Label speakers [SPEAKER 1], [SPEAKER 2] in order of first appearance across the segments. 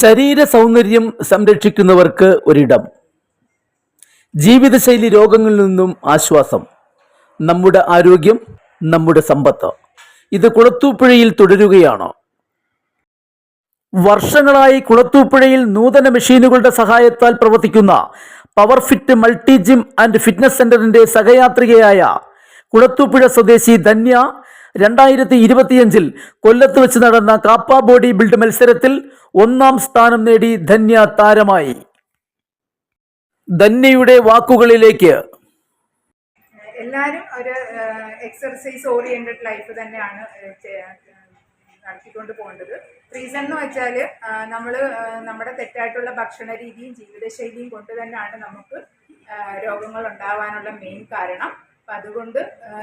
[SPEAKER 1] ശരീര സൗന്ദര്യം സംരക്ഷിക്കുന്നവർക്ക് ഒരിടം. ജീവിതശൈലി രോഗങ്ങളിൽ നിന്നും ആശ്വാസം. നമ്മുടെ ആരോഗ്യം നമ്മുടെ സമ്പത്ത്. ഇത് കുളത്തൂപ്പുഴയിൽ തുടരുകയാണ്. വർഷങ്ങളായി കുളത്തൂപ്പുഴയിൽ നൂതന മെഷീനുകളുടെ സഹായത്താൽ പ്രവർത്തിക്കുന്ന power fit multi gym and fitness സെന്ററിന്റെ സഹയാത്രികയായ കുളത്തൂപ്പുഴ സ്വദേശി ധന്യ രണ്ടായിരത്തി ഇരുപത്തിയഞ്ചിൽ കൊല്ലത്ത് വെച്ച് നടന്ന കാപ്പ ബോഡി ബിൽഡ് മത്സരത്തിൽ ഒന്നാം സ്ഥാനം നേടി ധന്യ താരമായി. ധന്യയുടെ വാക്കുകളിലേക്ക്.
[SPEAKER 2] എല്ലാവരും ഒരു എക്സർസൈസ് ഓറിയന്റഡ് ലൈഫ് തന്നെയാണ് നടത്തിക്കൊണ്ട് പോകേണ്ടത്. റീസൺ എന്ന് വെച്ചാൽ നമ്മൾ നമ്മുടെ തെറ്റായിട്ടുള്ള ഭക്ഷണ രീതിയും ജീവിതശൈലിയും കൊണ്ട് തന്നെയാണ് നമുക്ക് രോഗങ്ങൾ ഉണ്ടാവാനുള്ള മെയിൻ കാരണം. അപ്പം അതുകൊണ്ട്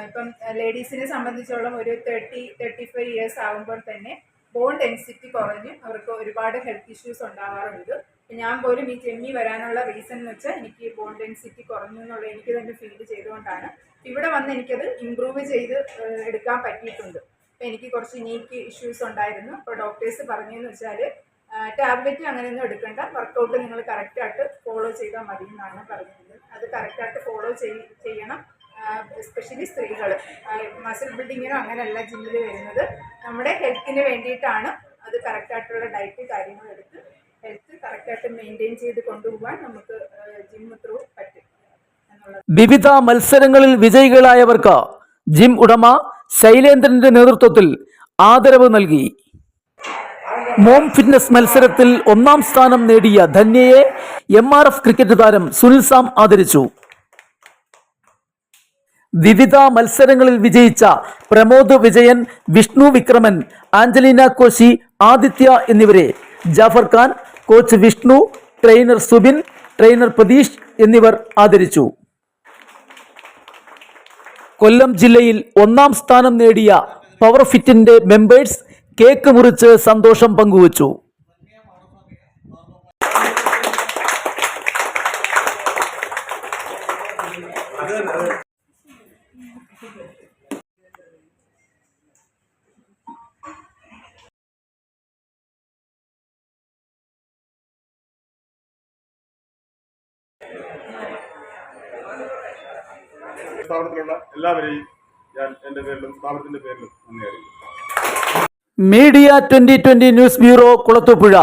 [SPEAKER 2] ഇപ്പം ലേഡീസിനെ സംബന്ധിച്ചോളം ഒരു തേർട്ടി തേർട്ടി ഫൈവ് ഇയേഴ്സ് ആകുമ്പോൾ തന്നെ ബോൺ ഡെൻസിറ്റി കുറഞ്ഞ് അവർക്ക് ഒരുപാട് ഹെൽത്ത് ഇഷ്യൂസ് ഉണ്ടാവാറുണ്ട്. ഞാൻ പോലും ഈ ചെമ്മി വരാനുള്ള റീസൺ എന്ന് വെച്ചാൽ എനിക്ക് ബോൺ ഡെൻസിറ്റി കുറഞ്ഞു എന്നുള്ള എനിക്ക് തന്നെ ഫീൽ ചെയ്തുകൊണ്ടാണ്. ഇവിടെ വന്ന് എനിക്കത് ഇമ്പ്രൂവ് ചെയ്ത് എടുക്കാൻ പറ്റിയിട്ടുണ്ട്. അപ്പം എനിക്ക് കുറച്ച് നീക്ക് ഇഷ്യൂസ് ഉണ്ടായിരുന്നു. അപ്പോൾ ഡോക്ടേഴ്സ് പറഞ്ഞതെന്ന് വെച്ചാൽ ടാബ്ലറ്റ് അങ്ങനെയൊന്നും എടുക്കേണ്ട. വർക്കൗട്ട് നിങ്ങൾ കറക്റ്റായിട്ട് ഫോളോ ചെയ്താൽ മതി എന്നാണ് പറഞ്ഞത് അത് കറക്റ്റായിട്ട് ഫോളോ ചെയ്യണം. എസ്പെഷ്യലി സ്ത്രീകൾ മസിൽ ബിൽഡിങ്ങിനോ അങ്ങനെയല്ല ജിമ്മിൽ വരുന്നത്. നമ്മുടെ ഹെൽത്തിന് വേണ്ടിയിട്ടാണ് അത് കറക്റ്റായിട്ടുള്ള ഡയറ്റ് കാര്യങ്ങൾ എടുത്ത് ഹെൽത്ത് കറക്റ്റായിട്ട് മെയിന്റെയിൻ ചെയ്ത് കൊണ്ടുപോകാൻ നമുക്ക് ജിം ത്രൂ പറ്റും
[SPEAKER 1] വിവിധ മത്സരങ്ങളിൽ വിജയികളായവർക്ക് ജിം ഉടമ ശൈലേന്ദ്രന്റെ നേതൃത്വത്തിൽ ആദരവ് നൽകി. മോം ഫിറ്റ്നസ് മത്സരത്തിൽ ഒന്നാം സ്ഥാനം നേടിയ ധന്യയെ എം ക്രിക്കറ്റ് താരം സുനിൽ സാം ആദരിച്ചു. വിവിധ മത്സരങ്ങളിൽ വിജയിച്ച പ്രമോദ് വിജയൻ വിഷ്ണു വിക്രമൻ ആഞ്ചലീന കോശി ആദിത്യ എന്നിവരെ Jafar Khan coach Vishnu trainer Subin trainer Pratheesh എന്നിവർ ആദരിച്ചു. കൊല്ലം ജില്ലയിൽ ഒന്നാം സ്ഥാനം നേടിയ പവർ ഫിറ്റിന്റെ മെമ്പേഴ്സ് കേക്ക് മുറിച്ച് സന്തോഷം പങ്കുവച്ചു.
[SPEAKER 3] എല്ലാവരെയും ഞാൻ എന്റെ അറിയിക്കുന്നു.
[SPEAKER 1] Media twenty twenty news bureau Kulathupuzha.